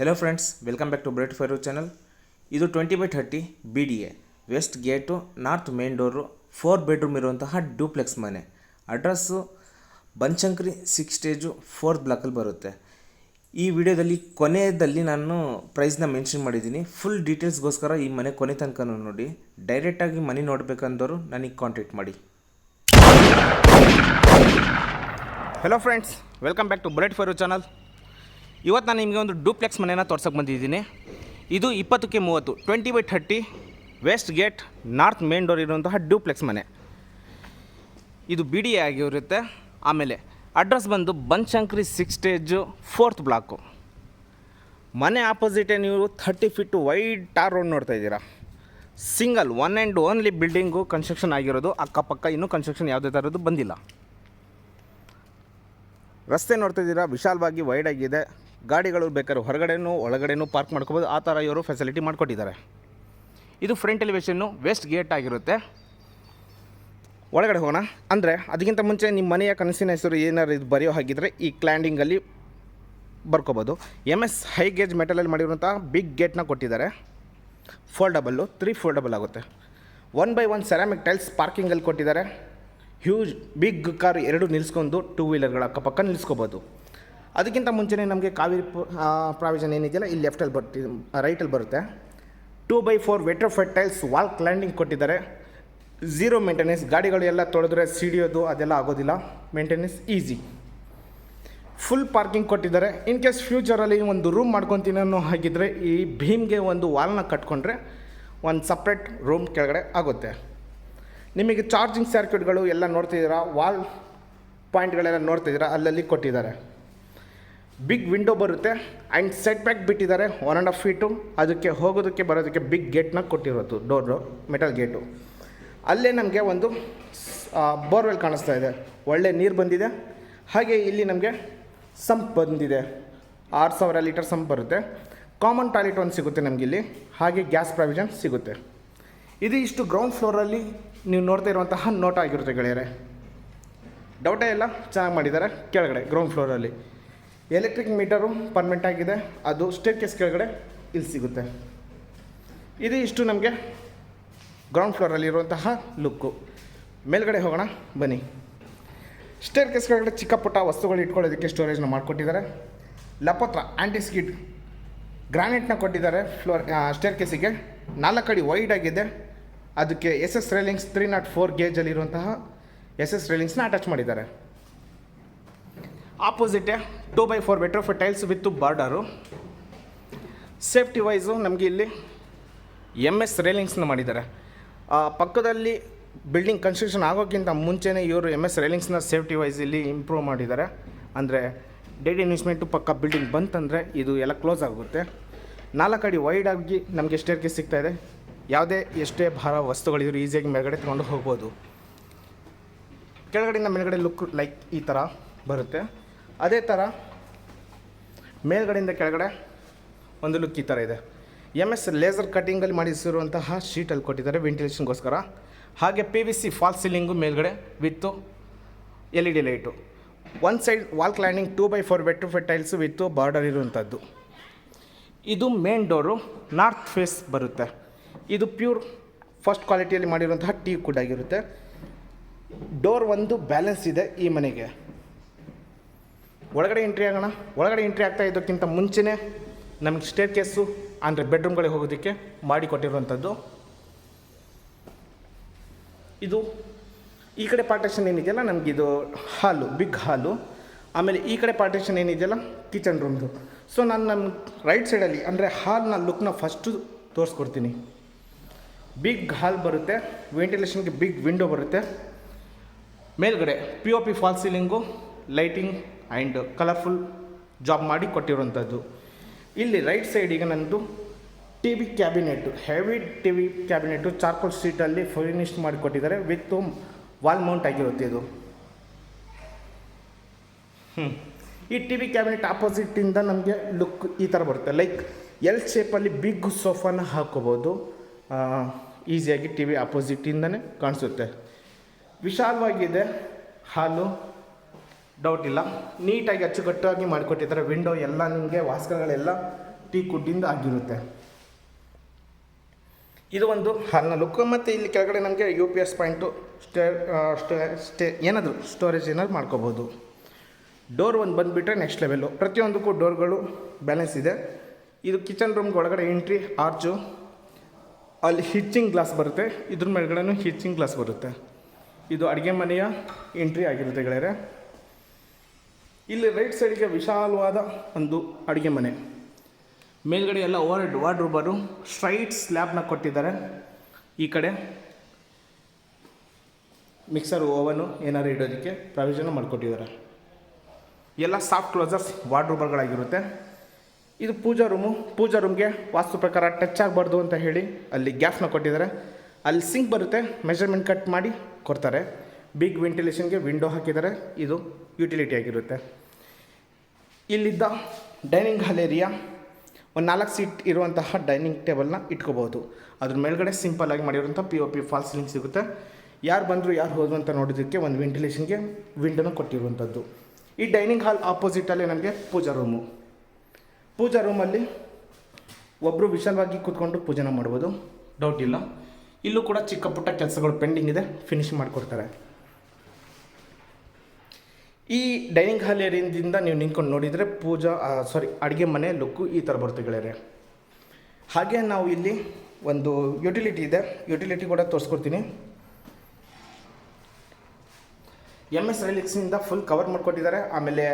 Hello friends welcome back to bright fire channel ಇದು twenty by thirty B D A west gate north main door four bedroom ಇರುವಂತಹ duplex ಮನೆ. Address Banashankari six stage fourth ಬ್ಲಾಕಲ್ಲಿ ಬರುತ್ತೆ. ಈ ವಿಡಿಯೋದಲ್ಲಿ ಕೊನೆಯದಲ್ಲಿ ನಾನು ಪ್ರೈಸ್ನ mention ಮಾಡಿದ್ದೀನಿ. Full ಡೀಟೇಲ್ಸ್ಗೋಸ್ಕರ ಈ ಮನೆ ಕೊನೆ ತನಕ ನೋಡಿ. ಡೈರೆಕ್ಟಾಗಿ ಮನೆ ನೋಡಬೇಕಂದವರು ನನಗೆ ಕಾಂಟ್ಯಾಕ್ಟ್ ಮಾಡಿ. Hello friends welcome back to bright fire channel ಇವತ್ತು ನಾನು ನಿಮಗೆ ಒಂದು ಡೂಪ್ಲೆಕ್ಸ್ ಮನೆನ ತೋರ್ಸಕ್ಕೆ ಬಂದಿದ್ದೀನಿ. ಇದು ಇಪ್ಪತ್ತಕ್ಕೆ ಮೂವತ್ತು, twenty by thirty, west gate, north main door ಇರುವಂತಹ ಡೂಪ್ಲೆಕ್ಸ್ ಮನೆ. ಇದು ಬಿ ಡಿ ಆಗಿರುತ್ತೆ. ಆಮೇಲೆ ಅಡ್ರೆಸ್ ಬಂದು Banashankari six stage fourth block. ಮನೆ ಆಪೋಸಿಟೇ ನೀವು thirty feet wide tar road ನೋಡ್ತಾ ಇದ್ದೀರಾ. Single, one and only building construction ಆಗಿರೋದು. ಅಕ್ಕಪಕ್ಕ ಇನ್ನೂ ಕನ್ಸ್ಟ್ರಕ್ಷನ್ ಯಾವುದೇ ಥರದ್ದು ಬಂದಿಲ್ಲ. ರಸ್ತೆ ನೋಡ್ತಾ ಇದ್ದೀರಾ? ವಿಶಾಲವಾಗಿ ವೈಡ್ ಆಗಿದೆ. ಗಾಡಿಗಳು ಬೇಕಾದ್ರೆ ಹೊರಗಡೆನೂ ಒಳಗಡೆನೂ ಪಾರ್ಕ್ ಮಾಡ್ಕೋಬೋದು. ಆ ಥರ ಇವರು ಫೆಸಿಲಿಟಿ ಮಾಡಿಕೊಟ್ಟಿದ್ದಾರೆ. ಇದು ಫ್ರಂಟ್ ಎಲಿವೇಷನ್ನು ವೆಸ್ಟ್ ಗೇಟ್ ಆಗಿರುತ್ತೆ. ಒಳಗಡೆ ಹೋಗೋಣ. ಅಂದರೆ ಅದಕ್ಕಿಂತ ಮುಂಚೆ ನಿಮ್ಮ ಮನೆಯ ಕನಸಿನ ಹೆಸರು ಏನಾರು ಇದು ಬರೆಯೋ ಹಾಗಿದ್ರೆ ಈ ಕ್ಲ್ಯಾಂಡಿಂಗಲ್ಲಿ ಬರ್ಕೋಬೋದು. ಎಂ ಎಸ್ ಹೈ ಗೇಜ್ ಮೆಟಲಲ್ಲಿ ಮಾಡಿರುವಂಥ ಬಿಗ್ ಗೇಟ್ನ ಕೊಟ್ಟಿದ್ದಾರೆ. ಫೋಲ್ಡಬಲ್ಲು ತ್ರೀ ಫೋಲ್ಡಬಲ್ ಆಗುತ್ತೆ. One by one ceramic tiles ಪಾರ್ಕಿಂಗಲ್ಲಿ ಕೊಟ್ಟಿದ್ದಾರೆ. ಹ್ಯೂಜ್ ಬಿಗ್ ಕಾರ್ ಎರಡು ನಿಲ್ಸ್ಕೊಂಡು ಟೂ ವೀಲರ್ಗಳ ಅಕ್ಕಪಕ್ಕ ನಿಲ್ಲಿಸ್ಕೋಬೋದು ಅದಕ್ಕಿಂತ ಮುಂಚೆನೇ ನಮಗೆ ಕಾವೇರಿ ಪ್ರಾವಿಷನ್ ಏನಿದೆಯಲ್ಲ, ಇಲ್ಲಿ ಲೆಫ್ಟಲ್ಲಿ ಬರ್ತಿ ರೈಟಲ್ಲಿ ಬರುತ್ತೆ. Two by four vitrified tiles wall ಕೊಟ್ಟಿದ್ದಾರೆ. ಝೀರೋ ಮೇಂಟೆನೆನ್ಸ್ ಗಾಡಿಗಳು ಎಲ್ಲ ತೊಳೆದ್ರೆ ಸಿಡಿಯೋದು ಅದೆಲ್ಲ ಆಗೋದಿಲ್ಲ. ಮೇಂಟೆನೆನ್ಸ್ ಈಸಿ ಫುಲ್ ಪಾರ್ಕಿಂಗ್ ಕೊಟ್ಟಿದ್ದಾರೆ. ಇನ್ ಕೇಸ್ ಫ್ಯೂಚರಲ್ಲಿ ಒಂದು ರೂಮ್ ಮಾಡ್ಕೊತೀನಿ ಅನ್ನೋ ಹಾಗಿದ್ರೆ, ಈ ಭೀಮ್ಗೆ ಒಂದು ವಾಲ್ನ ಕಟ್ಕೊಂಡ್ರೆ ಒಂದು ಸಪ್ರೇಟ್ ರೂಮ್ ಕೆಳಗಡೆ ಆಗುತ್ತೆ. ನಿಮಗೆ ಚಾರ್ಜಿಂಗ್ ಸರ್ಕ್ಯೂಟ್ಗಳು ಎಲ್ಲ ನೋಡ್ತಿದ್ದೀರಾ? ವಾಲ್ ಪಾಯಿಂಟ್ಗಳೆಲ್ಲ ನೋಡ್ತಿದ್ದೀರಾ? ಅಲ್ಲಲ್ಲಿ ಕೊಟ್ಟಿದ್ದಾರೆ. ಬಿಗ್ ವಿಂಡೋ ಬರುತ್ತೆ ಆ್ಯಂಡ್ ಸೆಟ್ ಬ್ಯಾಕ್ ಬಿಟ್ಟಿದ್ದಾರೆ ಒನ್ ಆ್ಯಂಡ್ ಹಾಫ್ ಫೀಟು ಅದಕ್ಕೆ ಹೋಗೋದಕ್ಕೆ ಬರೋದಕ್ಕೆ ಬಿಗ್ ಗೇಟ್ನ ಕೊಟ್ಟಿರೋದು ಡೋರು ಮೆಟಲ್ ಗೇಟು ಅಲ್ಲೇ ನಮಗೆ ಒಂದು ಬೋರ್ವೆಲ್ ಕಾಣಿಸ್ತಾ ಇದೆ. ಒಳ್ಳೆ ನೀರು ಬಂದಿದೆ. ಹಾಗೆ ಇಲ್ಲಿ ನಮಗೆ ಸಂಪ್ ಬಂದಿದೆ. ಆರು ಸಾವಿರ ಲೀಟರ್ ಸಂಪ್ ಬರುತ್ತೆ. ಕಾಮನ್ ಟಾಯ್ಲೆಟ್ ಒಂದು ಸಿಗುತ್ತೆ ನಮಗೆ ಇಲ್ಲಿ. ಹಾಗೆ ಗ್ಯಾಸ್ ಪ್ರಾವಿಷನ್ ಸಿಗುತ್ತೆ. ಇದು ಇಷ್ಟು ಗ್ರೌಂಡ್ ಫ್ಲೋರಲ್ಲಿ ನೀವು ನೋಡ್ತಾ ಇರುವಂತಹ ನೋಟ ಆಗಿರುತ್ತೆ ಗೆಳೆಯರೆ. ಡೌಟೇ ಇಲ್ಲ, ಚೆನ್ನಾಗಿ ಮಾಡಿದ್ದಾರೆ. ಕೆಳಗಡೆ ಗ್ರೌಂಡ್ ಫ್ಲೋರಲ್ಲಿ ಎಲೆಕ್ಟ್ರಿಕ್ ಮೀಟರು ಪರ್ಮನೆಂಟ್ ಆಗಿದೆ. ಅದು ಸ್ಟೇರ್ ಕೇಸ್ ಕೆಳಗಡೆ ಇಲ್ಲಿ ಸಿಗುತ್ತೆ. ಇದು ಇಷ್ಟು ನಮಗೆ ಗ್ರೌಂಡ್ ಫ್ಲೋರಲ್ಲಿರುವಂತಹ ಲುಕ್ಕು ಮೇಲ್ಗಡೆ ಹೋಗೋಣ, ಬನ್ನಿ. ಸ್ಟೇರ್ ಕೇಸ್ ಕೆಳಗಡೆ ಚಿಕ್ಕ ಪುಟ್ಟ ವಸ್ತುಗಳು ಇಟ್ಕೊಳ್ಳೋದಕ್ಕೆ ಸ್ಟೋರೇಜ್ನ ಮಾಡಿಕೊಟ್ಟಿದ್ದಾರೆ. ಲಪತ್ರ ಆ್ಯಂಟಿ ಸ್ಕಿಡ್ ಗ್ರಾನೈಟ್ನ ಕೊಟ್ಟಿದ್ದಾರೆ ಫ್ಲೋರ್ ಸ್ಟೇರ್ ಕೇಸಿಗೆ ನಾಲ್ಕು ಅಡಿ ವೈಡ್ ಆಗಿದೆ. ಅದಕ್ಕೆ S S railings three nought four ಗೇಜಲ್ಲಿರುವಂತಹ S S ರೈಲಿಂಗ್ಸ್ನ ಅಟ್ಯಾಚ್ ಮಾಡಿದ್ದಾರೆ. Opposite two by four vitrified tiles with border safety wise ನಮಗೆ ಇಲ್ಲಿ ಎಂ ಎಸ್ ರೇಲಿಂಗ್ಸ್ನ ಮಾಡಿದ್ದಾರೆ. ಪಕ್ಕದಲ್ಲಿ ಬಿಲ್ಡಿಂಗ್ ಕನ್ಸ್ಟ್ರಕ್ಷನ್ ಆಗೋಕ್ಕಿಂತ ಮುಂಚೆನೇ ಇವರು ಎಂ ಎಸ್ ರೈಲಿಂಗ್ಸ್ನ ಸೇಫ್ಟಿ ವೈಸ್ ಇಲ್ಲಿ ಇಂಪ್ರೂವ್ ಮಾಡಿದ್ದಾರೆ. ಅಂದರೆ ಡೇಟ್ ಇನ್ವೆಸ್ಟ್ಮೆಂಟು ಪಕ್ಕ ಬಿಲ್ಡಿಂಗ್ ಬಂತಂದರೆ ಇದು ಎಲ್ಲ ಕ್ಲೋಸ್ ಆಗುತ್ತೆ. ನಾಲ್ಕು ಅಡಿ ವೈಡ್ ಆಗಿ ನಮಗೆ ಸ್ಟೇರ್ಗೆ ಸಿಗ್ತಾ ಇದೆ. ಯಾವುದೇ ಎಷ್ಟೇ ಭಾರ ವಸ್ತುಗಳಿದ್ರು ಈಸಿಯಾಗಿ ಮೇಲ್ಗಡೆ ತೊಗೊಂಡು ಹೋಗ್ಬೋದು. ಕೆಳಗಡೆಯಿಂದ ಮೇಲ್ಗಡೆ ಲುಕ್ ಲೈಕ್ ಈ ಥರ ಬರುತ್ತೆ. ಅದೇ ಥರ ಮೇಲ್ಗಡೆಯಿಂದ ಕೆಳಗಡೆ ಒಂದು ಲುಕ್ ಈ ಥರ ಇದೆ. ಎಂ ಎಸ್ ಲೇಸರ್ ಕಟಿಂಗಲ್ಲಿ ಮಾಡಿಸಿರುವಂತಹ ಶೀಟಲ್ಲಿ ಕೊಟ್ಟಿದ್ದಾರೆ ವೆಂಟಿಲೇಷನ್ಗೋಸ್ಕರ ಹಾಗೆ P V C false ceiling ಮೇಲ್ಗಡೆ with L E D light one side wall cladding two by four vitrified tiles with border ಇರುವಂಥದ್ದು ಇದು ಮೇನ್ ಡೋರು ನಾರ್ತ್ ಫೇಸ್ ಬರುತ್ತೆ. ಇದು ಪ್ಯೂರ್ ಫಸ್ಟ್ ಕ್ವಾಲಿಟಿಯಲ್ಲಿ ಮಾಡಿರುವಂತಹ ಟೀ ಕುಡ್ ಆಗಿರುತ್ತೆ. ಡೋರ್ ಒಂದು ಬ್ಯಾಲೆನ್ಸ್ ಇದೆ ಈ ಮನೆಗೆ. ಒಳಗಡೆ ಎಂಟ್ರಿ ಆಗೋಣ. ಒಳಗಡೆ ಎಂಟ್ರಿ ಆಗ್ತಾ ಇದ್ದಕ್ಕಿಂತ ಮುಂಚೆನೇ ನಮಗೆ ಸ್ಟೇರ್ ಕೇಸು ಅಂದರೆ ಬೆಡ್ರೂಮ್ಗಳಿಗೆ ಹೋಗೋದಕ್ಕೆ ಮಾಡಿಕೊಟ್ಟಿರುವಂಥದ್ದು ಇದು ಈ ಕಡೆ ಪಾರ್ಟೇಷನ್ ಏನಿದೆಯಲ್ಲ ನಮಗಿದು ಹಾಲು ಬಿಗ್ ಹಾಲು. ಆಮೇಲೆ ಈ ಕಡೆ ಪಾರ್ಟೇಷನ್ ಏನಿದೆಯಲ್ಲ ಕಿಚನ್ ರೂಮ್ದು ಸೊ ನಾನು ನಮ್ಮ ರೈಟ್ ಸೈಡಲ್ಲಿ ಅಂದರೆ ಹಾಲ್ನ ಲುಕ್ನ ಫಸ್ಟು ತೋರಿಸ್ಕೊಡ್ತೀನಿ. ಬಿಗ್ ಹಾಲ್ ಬರುತ್ತೆ ವೆಂಟಿಲೇಷನ್ಗೆ ಬಿಗ್ ವಿಂಡೋ ಬರುತ್ತೆ. ಮೇಲ್ಗಡೆ P O P false ceiling lighting and colourful job ಮಾಡಿ ಕೊಟ್ಟಿರುವಂಥದ್ದು ಇಲ್ಲಿ ರೈಟ್ ಸೈಡಿಗೆ ನನ್ನದು T V cabinet heavy T V cabinet charcoal furnish ಮಾಡಿ ಮಾಡಿಕೊಟ್ಟಿದ್ದಾರೆ ವಿತ್ ವಾಲ್ ಮೌಂಟ್ ಆಗಿರುತ್ತೆ ಇದು. ಈ ಟಿ ವಿ ಕ್ಯಾಬಿನೆಟ್ ಆಪೋಸಿಟಿಂದ ನಮಗೆ ಲುಕ್ ಈ ಥರ ಬರುತ್ತೆ. ಲೈಕ್ ಎಲ್ ಶೇಪಲ್ಲಿ ಬಿಗ್ ಸೋಫಾನ ಹಾಕೋಬೋದು. ಈಸಿಯಾಗಿ ಟಿ ವಿ ಆಪೋಸಿಟಿಂದನೇ ಕಾಣಿಸುತ್ತೆ. ವಿಶಾಲವಾಗಿದೆ. ಹಾಲು ಡೌಟ್ ಇಲ್ಲ. ನೀಟಾಗಿ ಅಚ್ಚುಕಟ್ಟಾಗಿ ಮಾಡಿಕೊಟ್ಟಿದ್ದಾರೆ. ವಿಂಡೋ ಎಲ್ಲ ನಿಮಗೆ ವಾಸ್ಕಗಳೆಲ್ಲ ಟೀ ಕುಡ್ಡಿಂದ ಆಗಿರುತ್ತೆ. ಇದು ಒಂದು ಹಾಲ್ನ ಲುಕ್ ಮತ್ತು ಇಲ್ಲಿ ಕೆಳಗಡೆ ನಮಗೆ U P S point stay stay stay ಏನಾದರೂ ಸ್ಟೋರೇಜ್ ಏನಾದ್ರು ಮಾಡ್ಕೋಬೋದು. ಡೋರ್ ಒಂದು ಬಂದುಬಿಟ್ರೆ ನೆಕ್ಸ್ಟ್ ಲೆವೆಲ್ಲು ಪ್ರತಿಯೊಂದಕ್ಕೂ ಡೋರ್ಗಳು ಬ್ಯಾಲೆನ್ಸ್ ಇದೆ. ಇದು ಕಿಚನ್ ರೂಮ್ಗೆ ಒಳಗಡೆ ಎಂಟ್ರಿ ಆರ್ಚು ಅಲ್ಲಿ ಹಿಚ್ಚಿಂಗ್ ಗ್ಲಾಸ್ ಬರುತ್ತೆ. ಇದ್ರ ಮೇಲ್ಗಡೆನೂ ಹಿಚ್ಚಿಂಗ್ ಗ್ಲಾಸ್ ಬರುತ್ತೆ. ಇದು ಅಡುಗೆ ಮನೆಯ ಎಂಟ್ರಿ ಆಗಿರುತ್ತೆ ಗೆಳೆಯರೆ. ಇಲ್ಲಿ ರೈಟ್ ಸೈಡಿಗೆ ವಿಶಾಲವಾದ ಒಂದು ಅಡುಗೆ ಮನೆ. ಮೇಲ್ಗಡೆ ಎಲ್ಲ ಓವರ್ ವಾರ್ಡ್ರೂಬರು ಸ್ಟ್ರೈಟ್ ಸ್ಲ್ಯಾಬ್ನ ಕೊಟ್ಟಿದ್ದಾರೆ. ಈ ಕಡೆ ಮಿಕ್ಸರ್ ಓವನು ಏನಾದ್ರು ಇಡೋದಕ್ಕೆ ಪ್ರಾವಿಷನ್ ಮಾಡಿಕೊಟ್ಟಿದ್ದಾರೆ. ಎಲ್ಲ ಸಾಫ್ಟ್ ಕ್ಲೋಸರ್ಸ್ ವಾರ್ಡ್ರೂಬರ್ಗಳಾಗಿರುತ್ತೆ ಇದು ಪೂಜಾ ರೂಮು ಪೂಜಾ ರೂಮ್ಗೆ ವಾಸ್ತು ಪ್ರಕಾರ ಟಚ್ ಆಗಬಾರ್ದು ಅಂತ ಹೇಳಿ ಅಲ್ಲಿ ಗ್ಯಾಸ್ನ ಕೊಟ್ಟಿದ್ದಾರೆ. ಅಲ್ಲಿ ಸಿಂಕ್ ಬರುತ್ತೆ. ಮೆಷರ್ಮೆಂಟ್ ಕಟ್ ಮಾಡಿ ಕೊಡ್ತಾರೆ. ಬಿಗ್ ವೆಂಟಿಲೇಷನ್ಗೆ ವಿಂಡೋ ಹಾಕಿದ್ದಾರೆ. ಇದು ಯುಟಿಲಿಟಿ ಆಗಿರುತ್ತೆ. ಇಲ್ಲಿದ್ದ ಡೈನಿಂಗ್ ಹಾಲ್ ಏರಿಯಾ, ಒಂದು ನಾಲ್ಕು ಸೀಟ್ ಇರುವಂತಹ ಡೈನಿಂಗ್ ಟೇಬಲ್ನ ಇಟ್ಕೋಬೋದು ಅದ್ರ ಮೇಲ್ಗಡೆ ಸಿಂಪಲ್ ಆಗಿ ಮಾಡಿರುವಂಥ P O P false ceiling ಸಿಗುತ್ತೆ. ಯಾರು ಬಂದರೂ ಯಾರು ಹೋದ್ರು ಅಂತ ನೋಡೋದಕ್ಕೆ ಒಂದು ವೆಂಟಿಲೇಷನ್ಗೆ ವಿಂಡೋನ ಕೊಟ್ಟಿರುವಂಥದ್ದು ಈ ಡೈನಿಂಗ್ ಹಾಲ್ ಆಪೋಸಿಟಲ್ಲೇ ನಮಗೆ ಪೂಜಾ ರೂಮು ಪೂಜಾ ರೂಮಲ್ಲಿ ಒಬ್ಬರು ವಿಶಾಲವಾಗಿ ಕೂತ್ಕೊಂಡು ಪೂಜೆನ ಮಾಡ್ಬೋದು. ಡೌಟ್ ಇಲ್ಲ. ಇಲ್ಲೂ ಕೂಡ ಚಿಕ್ಕ ಪುಟ್ಟ ಕೆಲಸಗಳು ಪೆಂಡಿಂಗ್ ಇದೆ. ಫಿನಿಶ್ ಮಾಡಿಕೊಡ್ತಾರೆ. ಈ ಡೈನಿಂಗ್ ಹಾಲ್ ಏರಿಯಾದಿಂದ ನೀವು ನಿಂತ್ಕೊಂಡು ನೋಡಿದರೆ ಪೂಜಾ ಸಾರಿ ಅಡುಗೆ ಮನೆ ಲುಕ್ಕು ಈ ಥರ ಬರುತ್ತೆ ಹಾಗೆ ನಾವು ಇಲ್ಲಿ ಒಂದು ಯುಟಿಲಿಟಿ ಇದೆ. ಯುಟಿಲಿಟಿ ಕೂಡ ತೋರಿಸ್ಕೊಡ್ತೀನಿ. ಎಂ ಎಸ್ ರೈಲಿಕ್ಸಿಂದ ಫುಲ್ ಕವರ್ ಮಾಡಿಕೊಟ್ಟಿದ್ದಾರೆ. ಆಮೇಲೆ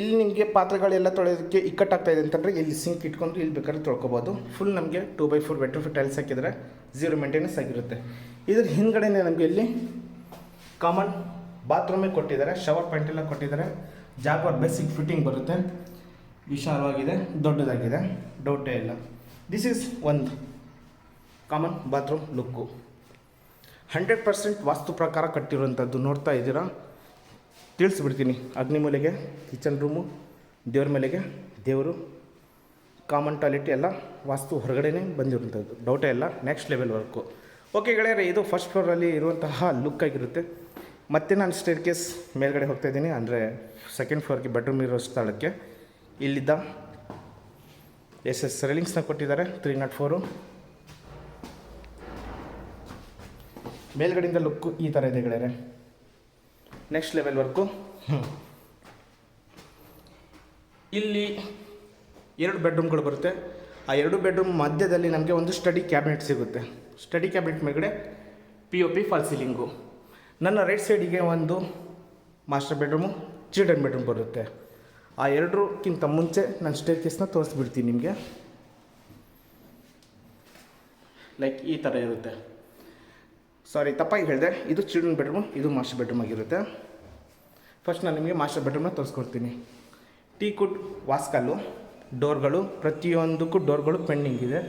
ಇಲ್ಲಿ ನಿಮಗೆ ಪಾತ್ರೆಗಳೆಲ್ಲ ತೊಳೆಯೋದಕ್ಕೆ ಇಕ್ಕಟ್ಟಾಗ್ತಾ ಇದೆ ಅಂತಂದರೆ ಇಲ್ಲಿ ಸಿಂಕ್ ಇಟ್ಕೊಂಡು ಇಲ್ಲಿ ಬೇಕಾದ್ರೆ ತೊಳ್ಕೊಬೋದು. ಫುಲ್ ನಮಗೆ two by four vitrified tiles ಹಾಕಿದರೆ ಝೀರೋ ಮೇಂಟೆನೆನ್ಸ್ ಆಗಿರುತ್ತೆ. ಇದ್ರ ಹಿಂದ್ಗಡೆನೇ ನಮಗೆ ಇಲ್ಲಿ ಕಾಮನ್ ಬಾತ್ರೂಮೇ ಕೊಟ್ಟಿದ್ದಾರೆ ಶವರ್ ಪಾಯಿಂಟ್ ಎಲ್ಲ ಕೊಟ್ಟಿದ್ದಾರೆ. ಜಾಗ್ವಾರ್ ಬೇಸಿಕ್ ಫಿಟ್ಟಿಂಗ್ ಬರುತ್ತೆ. ವಿಶಾಲವಾಗಿದೆ, ದೊಡ್ಡದಾಗಿದೆ. ಡೌಟೇ ಇಲ್ಲ. ದಿಸ್ ಈಸ್ ಒಂದು common bathroom look hundred percent vastu ಪ್ರಕಾರ ಕಟ್ಟಿರುವಂಥದ್ದು ನೋಡ್ತಾ ಇದ್ದೀರಾ? ತಿಳಿಸ್ಬಿಡ್ತೀನಿ. ಅಗ್ನಿಮೂಲೆಗೆ ಕಿಚನ್ ರೂಮು ದೇವ್ರ ಮೇಲೆಗೆ, ದೇವರು ಕಾಮನ್ ಟಾಯ್ಲೆಟ್ ಎಲ್ಲ ವಾಸ್ತು ಹೊರಗಡೆನೇ ಬಂದಿರುವಂಥದ್ದು ಡೌಟೇ ಇಲ್ಲ. ನೆಕ್ಸ್ಟ್ ಲೆವೆಲ್ ವರ್ಕು ಓಕೆ ಗೆಳೆಯರೆ, ಇದು ಫಸ್ಟ್ ಫ್ಲೋರಲ್ಲಿ ಇರುವಂತಹ ಲುಕ್ ಆಗಿರುತ್ತೆ. ಮತ್ತೆ ನಾನು ಸ್ಟೇರ್ ಕೇಸ್ ಮೇಲ್ಗಡೆ ಹೋಗ್ತಾ ಇದ್ದೀನಿ. ಅಂದರೆ ಸೆಕೆಂಡ್ ಫ್ಲೋರ್ಗೆ ಬೆಡ್ರೂಮ್ ಇರೋ ಸ್ಥಳಕ್ಕೆ. ಇಲ್ಲಿದ್ದ ಎಸ್ ಎಸ್ ರೇಲಿಂಗ್ಸ್ನ ಕೊಟ್ಟಿದ್ದಾರೆ ತ್ರೀ ನಾಟ್ ಫೋರು ಮೇಲ್ಗಡೆಯಿಂದ ಲುಕ್ಕು ಈ ಥರ ಇದೆ ಗೆಳೆಯರೆ. ನೆಕ್ಸ್ಟ್ ಲೆವೆಲ್ ವರ್ಕು ಇಲ್ಲಿ ಎರಡು ಬೆಡ್ರೂಮ್ಗಳು ಬರುತ್ತೆ. ಆ ಎರಡು ಬೆಡ್ರೂಮ್ ಮಧ್ಯದಲ್ಲಿ ನಮಗೆ ಒಂದು ಸ್ಟಡಿ ಕ್ಯಾಬಿನೆಟ್ ಸಿಗುತ್ತೆ. ಸ್ಟಡಿ ಕ್ಯಾಬಿನೆಟ್ ಮೇಲ್ಗಡೆ P O P false ceiling ನನ್ನ ರೈಟ್ ಸೈಡಿಗೆ ಒಂದು ಮಾಸ್ಟರ್ ಬೆಡ್ರೂಮು ಚಿಲ್ಡ್ರನ್ ಬೆಡ್ರೂಮ್ ಬರುತ್ತೆ. ಆ ಎರಡರಕ್ಕಿಂತ ಮುಂಚೆ ನಾನು ಸ್ಟೇರ್ ಕೇಸ್ನ ತೋರಿಸ್ಬಿಡ್ತೀನಿ ನಿಮಗೆ. ಲೈಕ್ ಈ ಥರ ಇರುತ್ತೆ. ಸಾರಿ ತಪ್ಪಾಗಿ ಹೇಳಿದೆ. ಇದು ಚಿಲ್ಡ್ರನ್ ಬೆಡ್ರೂಮ್ ಇದು ಮಾಸ್ಟರ್ ಬೆಡ್ರೂಮ್ ಆಗಿರುತ್ತೆ. ಫಸ್ಟ್ ನಾನು ನಿಮಗೆ ಮಾಸ್ಟರ್ ಬೆಡ್ರೂಮ್ನ ತೋರಿಸ್ಕೊಡ್ತೀನಿ. ಟೀ ಕುಡ್ ವಾಸ್ಕಲ್ಲು ಡೋರ್ಗಳು ಪ್ರತಿಯೊಂದಕ್ಕೂ ಡೋರ್ಗಳು ಪೆಂಡಿಂಗ್ ಇದೆ.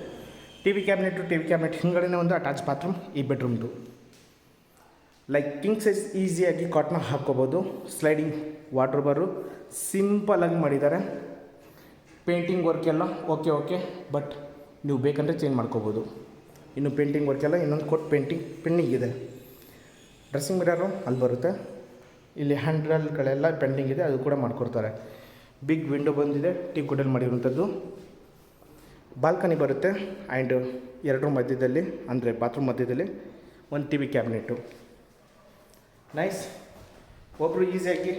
T V cabinet T V cabinet ಹಿಂಗಡೆನೇ ಒಂದು ಅಟ್ಯಾಚ್ ಬಾತ್ರೂಮ್ ಈ ಬೆಡ್ರೂಮ್ದು ಲೈಕ್ ಕಿಂಗ್ ಸೈಜ್ ಈಸಿಯಾಗಿ ಕಾಟ್ನ ಹಾಕ್ಕೋಬೋದು. ಸ್ಲೈಡಿಂಗ್ ವಾಟ್ರೋಬರು ಸಿಂಪಲಾಗಿ ಮಾಡಿದ್ದಾರೆ ಪೇಂಟಿಂಗ್ ವರ್ಕ್ ಎಲ್ಲ ಓಕೆ ಓಕೆ ಬಟ್ ನೀವು ಬೇಕಂದರೆ ಚೇಂಜ್ ಮಾಡ್ಕೋಬೋದು. ಇನ್ನು ಪೇಂಟಿಂಗ್ ವರ್ಕ್ ಎಲ್ಲ ಇನ್ನೊಂದು ಕೊಟ್ಟು ಪೇಂಟಿಂಗ್ ಪೆಂಡಿಂಗ್ ಇದೆ. ಡ್ರೆಸ್ಸಿಂಗ್ ಮಿರರು ಅಲ್ಲಿ ಬರುತ್ತೆ. ಇಲ್ಲಿ ಹ್ಯಾಂಡ್ರಲ್ಗಳೆಲ್ಲ ಪೆಂಡಿಂಗ್ ಇದೆ, ಅದು ಕೂಡ ಮಾಡಿಕೊಡ್ತಾರೆ. ಬಿಗ್ ವಿಂಡೋ ಬಂದಿದೆ, ಟೀ ಕುಡಲ್ಲಿ ಮಾಡಿರುವಂಥದ್ದು. ಬಾಲ್ಕನಿ ಬರುತ್ತೆ ಆ್ಯಂಡ್ ಎರಡರ ಮಧ್ಯದಲ್ಲಿ, ಅಂದರೆ ಬಾತ್ರೂಮ್ ಮಧ್ಯದಲ್ಲಿ, ಒಂದು ಟಿ ವಿ ಕ್ಯಾಬಿನೆಟ್ಟು ನೈಸ್ ಒಬ್ಬರು ಈಸಿಯಾಗಿ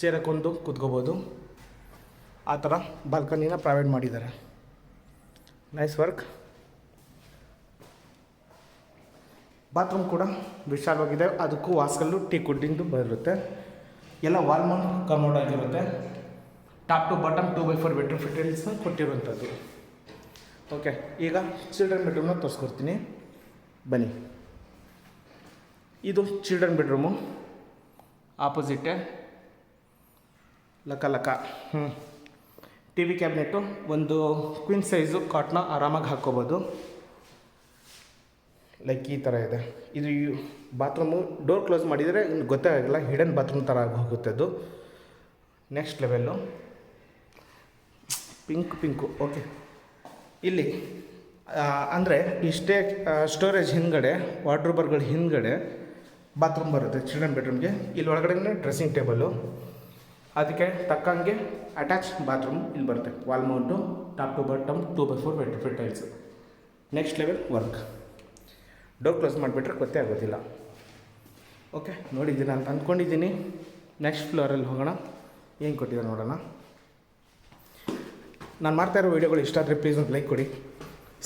ಚೇರ್ ಹಾಕೊಂಡು ಕೂತ್ಕೋಬೋದು. ಆ ಥರ ಬಾಲ್ಕನಿನ ಪ್ರೊವೈಡ್ ಮಾಡಿದ್ದಾರೆ. ನೈಸ್ ವರ್ಕ್ ಬಾತ್ರೂಮ್ ಕೂಡ ವಿಶಾಲವಾಗಿದೆ. ಅದಕ್ಕೂ ವಾಸ್ಕಲ್ಲು ಟೀ ಕುಡ್ಡಿಂದು ಬರುತ್ತೆ. ಎಲ್ಲ ವಾಲ್ ಮೌಂಟ್ ಕಮೋಡ್ ಆಗಿರುತ್ತೆ. Top to bottom two by four bedroom ಫಿಟೇಲ್ಸ್ನ ಕೊಟ್ಟಿರುವಂಥದ್ದು. ಓಕೆ ಈಗ ಚಿಲ್ಡ್ರನ್ ಬೆಡ್ರೂಮ್ನ ತೋರಿಸ್ಕೊಡ್ತೀನಿ. ಬನ್ನಿ. ಇದು ಚಿಲ್ಡ್ರನ್ ಬೆಡ್ರೂಮು ಆಪೋಸಿಟ್ ಲಕ ಲಕ. ಹ್ಞೂ ಟಿ ವಿ ಕ್ಯಾಬಿನೆಟ್ಟು ಒಂದು ಕ್ವಿನ್ ಸೈಜು ಕಾಟ್ನ ಆರಾಮಾಗಿ ಹಾಕ್ಕೋಬೋದು. ಲೈಕ್ ಈ ಥರ ಇದೆ. ಇದು ಬಾತ್ರೂಮು ಡೋರ್ ಕ್ಲೋಸ್ ಮಾಡಿದರೆ ಗೊತ್ತೇ ಆಗಲ್ಲ ಹಿಡನ್ ಬಾತ್ರೂಮ್ ಥರ ಆಗೋಗುತ್ತೆ ಅದು. Next level pink pink okay ಇಲ್ಲಿ ಅಂದರೆ ಇಷ್ಟೇ ಸ್ಟೇ ಸ್ಟೋರೇಜ್ ಹಿಂದ್ಗಡೆ ವಾರ್ಡ್ರೋಬರ್ಗಳ ಹಿಂದ್ಗಡೆ ಬಾತ್ರೂಮ್ ಬರುತ್ತೆ ಚಿಲ್ಡ್ರನ್ ಬೆಡ್ರೂಮ್ಗೆ ಇಲ್ಲಿ ಒಳಗಡೆ ಡ್ರೆಸ್ಸಿಂಗ್ ಟೇಬಲು ಅದಕ್ಕೆ ತಕ್ಕಂಗೆ ಅಟ್ಯಾಚ್ ಬಾತ್ರೂಮ್ ಇಲ್ಲಿ ಬರುತ್ತೆ. Wall mount top to bottom two by four bed fit tiles next level work door close ಮಾಡಿಬಿಟ್ರೆ ಗೊತ್ತೇ ಆಗೋದಿಲ್ಲ. ಓಕೆ ನೋಡಿದ್ದೀನಿ ಅಂತ ಅಂದ್ಕೊಂಡಿದ್ದೀನಿ ನೆಕ್ಸ್ಟ್ ಫ್ಲೋರಲ್ಲಿ ಹೋಗೋಣ. ಏನು ಕೊಟ್ಟಿದ್ದಾರೆ ನೋಡೋಣ. ನಾನು ಮಾಡ್ತಾ ಇರೋ ವೀಡಿಯೋಗಳು ಇಷ್ಟ ಆದರೆ ಪ್ಲೀಸ್ ಒಂದು ಲೈಕ್ ಕೊಡಿ.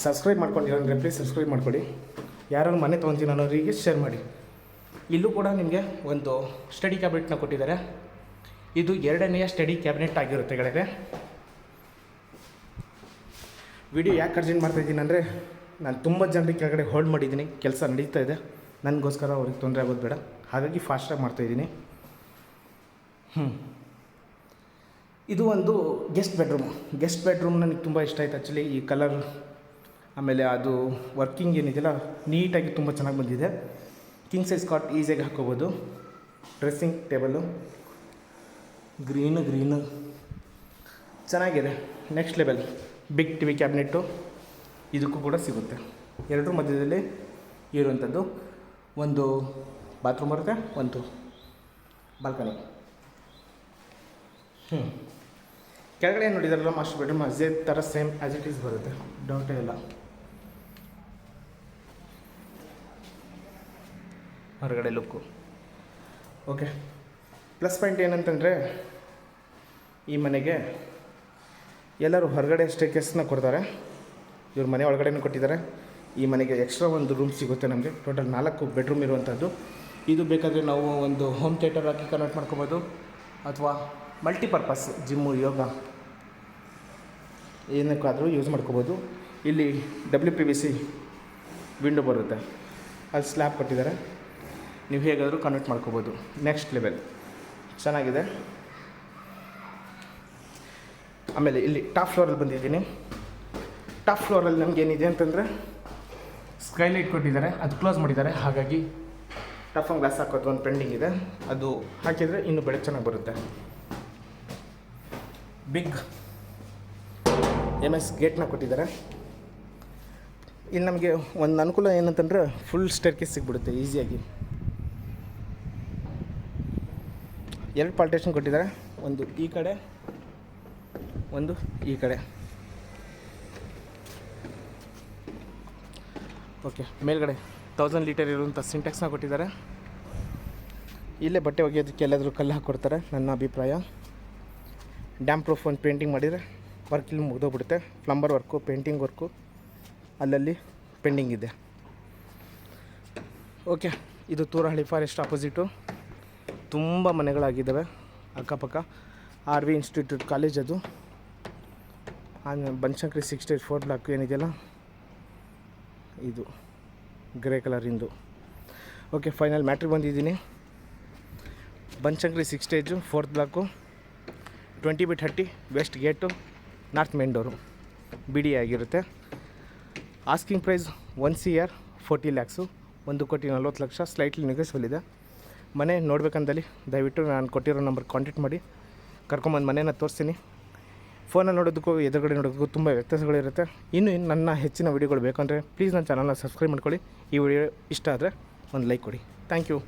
ಸಬ್ಸ್ಕ್ರೈಬ್ ಮಾಡ್ಕೊಂಡಿರೋ ಅಂದರೆ ಪ್ಲೀಸ್ ಸಬ್ಸ್ಕ್ರೈಬ್ ಮಾಡಿಕೊಡಿ. ಯಾರು ಮನೆ ತೊಗೊತೀನಿ ಅನ್ನೋರಿಗೆ ಶೇರ್ ಮಾಡಿ. ಇಲ್ಲೂ ಕೂಡ ನಿಮಗೆ ಒಂದು ಸ್ಟಡಿ ಕ್ಯಾಬಿನೆಟ್ನ ಕೊಟ್ಟಿದ್ದಾರೆ. ಇದು ಎರಡನೆಯ ಸ್ಟಡಿ ಕ್ಯಾಬಿನೆಟ್ ಆಗಿರುತ್ತೆ ಗೆಳೆಯರೆ. ವಿಡಿಯೋ ಯಾಕೆ ಅರ್ಜೆಂಟ್ ಮಾಡ್ತಾಯಿದ್ದೀನಿ ಅಂದರೆ ನಾನು ತುಂಬ ಜನರಿಗೆ ಕೆಳಗಡೆ ಹೋಲ್ಡ್ ಮಾಡಿದ್ದೀನಿ, ಕೆಲಸ ನಡೀತಾ ಇದೆ. ನನಗೋಸ್ಕರ ಅವ್ರಿಗೆ ತೊಂದರೆ ಆಗೋದು ಬೇಡ. ಹಾಗಾಗಿ ಫಾಸ್ಟಾಗಿ ಮಾಡ್ತಾಯಿದ್ದೀನಿ ಹ್ಞೂ ಇದು ಒಂದು ಗೆಸ್ಟ್ ಬೆಡ್ರೂಮ್ ಗೆಸ್ಟ್ ಬೆಡ್ರೂಮ್ ನನಗೆ ತುಂಬ ಇಷ್ಟ ಆಯ್ತು ಆ್ಯಕ್ಚುಲಿ ಈ ಕಲರ್ ಆಮೇಲೆ ಅದು ವರ್ಕಿಂಗ್ ಏನಿದೆಯಲ್ಲ ನೀಟಾಗಿ ತುಂಬ ಚೆನ್ನಾಗಿ ಬಂದಿದೆ. ಕಿಂಗ್ ಸೈಜ್ ಕಾಟ್ ಈಸಿಯಾಗಿ ಹಾಕೋಬೋದು. ಡ್ರೆಸ್ಸಿಂಗ್ ಟೇಬಲು ಗ್ರೀನು ಗ್ರೀನು ಚೆನ್ನಾಗಿದೆ. Next level big T V cabinet ಇದಕ್ಕೂ ಕೂಡ ಸಿಗುತ್ತೆ. ಎರಡರ ಮಧ್ಯದಲ್ಲಿ ಇರುವಂಥದ್ದು. ಒಂದು ಬಾತ್ರೂಮ್ ಬರುತ್ತೆ, ಒಂದು ಬಾಲ್ಕನಿ ಹ್ಞೂ ಕೆಳಗಡೆ ನೋಡಿದಾರಲ್ಲ ಮಾಸ್ಟರ್ ಬೆಡ್ರೂಮ್ ಅದೇ ಥರ ಸೇಮ್ ಆ್ಯಸ್ ಇಟ್ ಈಸ್ ಬರುತ್ತೆ. ಡೌಟೇ ಇಲ್ಲ ಹೊರಗಡೆ ಲುಕ್ಕು. ಓಕೆ. ಪ್ಲಸ್ ಪಾಯಿಂಟ್ ಏನಂತಂದರೆ, ಈ ಮನೆಗೆ ಎಲ್ಲರೂ ಹೊರಗಡೆ ಸ್ಟೇಕೇಸ್ನ ಕೊಡ್ತಾರೆ. ಇವ್ರ ಮನೆ ಒಳಗಡೆನೂ ಕೊಟ್ಟಿದ್ದಾರೆ. ಈ ಮನೆಗೆ ಎಕ್ಸ್ಟ್ರಾ ಒಂದು ರೂಮ್ ಸಿಗುತ್ತೆ ನಮಗೆ. ಟೋಟಲ್ ನಾಲ್ಕು ಬೆಡ್ರೂಮ್ ಇರುವಂಥದ್ದು ಇದು ಬೇಕಾದರೆ ನಾವು ಒಂದು ಹೋಮ್ ಥಿಯೇಟರ್ ಹಾಕಿ ಕನ್ವರ್ಟ್ ಮಾಡ್ಕೋಬೋದು. ಅಥವಾ ಮಲ್ಟಿಪರ್ಪಸ್ ಜಿಮ್ಮು, ಯೋಗ ಏನಕ್ಕಾದರೂ ಯೂಸ್ ಮಾಡ್ಕೋಬೋದು. ಇಲ್ಲಿ W P V C window ಬರುತ್ತೆ. ಅಲ್ಲಿ ಸ್ಲ್ಯಾಬ್ ಕೊಟ್ಟಿದ್ದಾರೆ. ನೀವು ಹೇಗಾದರೂ ಕನ್ವರ್ಟ್ ಮಾಡ್ಕೋಬೋದು. ನೆಕ್ಸ್ಟ್ ಲೆವೆಲ್ ಚೆನ್ನಾಗಿದೆ. ಆಮೇಲೆ ಇಲ್ಲಿ ಟಾಪ್ ಫ್ಲೋರಲ್ಲಿ ಬಂದಿದ್ದೀನಿ. ಟಾಪ್ ಫ್ಲೋರಲ್ಲಿ ನಮ್ಗೆ ಏನಿದೆ ಅಂತಂದರೆ ಸ್ಕೈಲೈಟ್ ಕೊಟ್ಟಿದ್ದಾರೆ. ಅದು ಕ್ಲೋಸ್ ಮಾಡಿದ್ದಾರೆ. ಹಾಗಾಗಿ ಟಫ್ ಆನ್ ಗ್ಲಾಸ್ ಹಾಕೋದು ಒಂದು ಪೆಂಡಿಂಗ್ ಇದೆ. ಅದು ಹಾಕಿದರೆ ಇನ್ನೂ ಬೆಳಕು ಚೆನ್ನಾಗಿ ಬರುತ್ತೆ. ಬಿಗ್ ಎಂ ಎಸ್ ಗೇಟ್ನ ಕೊಟ್ಟಿದ್ದಾರೆ. ಇಲ್ಲಿ ನಮಗೆ ಒಂದು ಅನುಕೂಲ ಏನಂತಂದರೆ ಫುಲ್ ಸ್ಟೇರ್ಕೇಸ್ ಸಿಗ್ಬಿಡುತ್ತೆ ಈಸಿಯಾಗಿ ಎರಡು ಪಾರ್ಟೇಷನ್ ಕೊಟ್ಟಿದ್ದಾರೆ. ಒಂದು ಈ ಕಡೆ, ಒಂದು ಈ ಕಡೆ. ಓಕೆ, ಮೇಲ್ಗಡೆ ತೌಸಂಡ್ ಲೀಟರ್ ಇರುವಂಥ ಸಿಂಟೆಕ್ಸ್ನ ಕೊಟ್ಟಿದ್ದಾರೆ. ಇಲ್ಲೇ ಬಟ್ಟೆ ಒಗೆಯೋದಕ್ಕೆ ಎಲ್ಲಾದರೂ ಕಲ್ಲು ಹಾಕ್ಕೊಡ್ತಾರೆ ನನ್ನ ಅಭಿಪ್ರಾಯ. ಡ್ಯಾಮ್ ಪ್ರೂಫ್ ಒಂದು ಪೇಂಟಿಂಗ್ ಮಾಡಿದರೆ ವರ್ಕ್ ಇಲ್ಲಿ ಮುಗಿದೋಗ್ಬಿಡುತ್ತೆ. ಪ್ಲಂಬರ್ ವರ್ಕು ಪೇಂಟಿಂಗ್ ವರ್ಕು ಅಲ್ಲಲ್ಲಿ ಪೆಂಡಿಂಗ್ ಇದೆ. ಓಕೆ, ಇದು ತೂರಹಳ್ಳಿ ಫಾರೆಸ್ಟ್ ಆಪೋಸಿಟು ತುಂಬ ಮನೆಗಳಾಗಿದ್ದಾವೆ. ಅಕ್ಕಪಕ್ಕ. ಆರ್ ವಿ ಇನ್ಸ್ಟಿಟ್ಯೂಟ್ ಕಾಲೇಜ್ ಅದು. ಬನಶಂಕರಿ ಸಿಕ್ಸ್ಟಿ ಫೋರ್ ಬ್ಲಾಕ್ ಏನಿದೆಯಲ್ಲ? ಇದು. ಗ್ರೇ ಕಲರಿಂದು ಓಕೆ ಫೈನಲ್ ಮ್ಯಾಟ್ರಿಗೆ ಬಂದಿದ್ದೀನಿ. Banashankari six stage fourth block twenty B thirty west gate north main door B D ಆಗಿರುತ್ತೆ. Asking price one C R forty lakhs ಒಂದು ಕೋಟಿ ನಲ್ವತ್ತು ಲಕ್ಷ ಸ್ಲೈಟ್ಲಿ ನಿಗಸಲಿದೆ ಮನೆ ನೋಡ್ಬೇಕಂದಲ್ಲಿ, ದಯವಿಟ್ಟು ನಾನು ಕೊಟ್ಟಿರೋ ನಂಬರ್ ಕಾಂಟ್ಯಾಕ್ಟ್ ಮಾಡಿ. ಕರ್ಕೊಂಬಂದು ಮನೇನ ತೋರಿಸ್ತೀನಿ. ಫೋನಲ್ಲಿ ನೋಡೋದಕ್ಕೂ, ಎದುರುಗಡೆ ನೋಡೋದಕ್ಕೂ ತುಂಬ ವ್ಯತ್ಯಾಸಗಳಿರುತ್ತೆ ಇನ್ನು ಇನ್ನು ನನ್ನ ಹೆಚ್ಚಿನ ವೀಡಿಯೋಗಳು ಬೇಕಂದರೆ ಪ್ಲೀಸ್ ನನ್ನ ಚಾನಲ್ನ ಸಬ್ಸ್ಕ್ರೈಬ್ ಮಾಡ್ಕೊಳ್ಳಿ. ಈ ವಿಡಿಯೋ ಇಷ್ಟ ಆದರೆ ಒಂದು ಲೈಕ್ ಕೊಡಿ. Thank you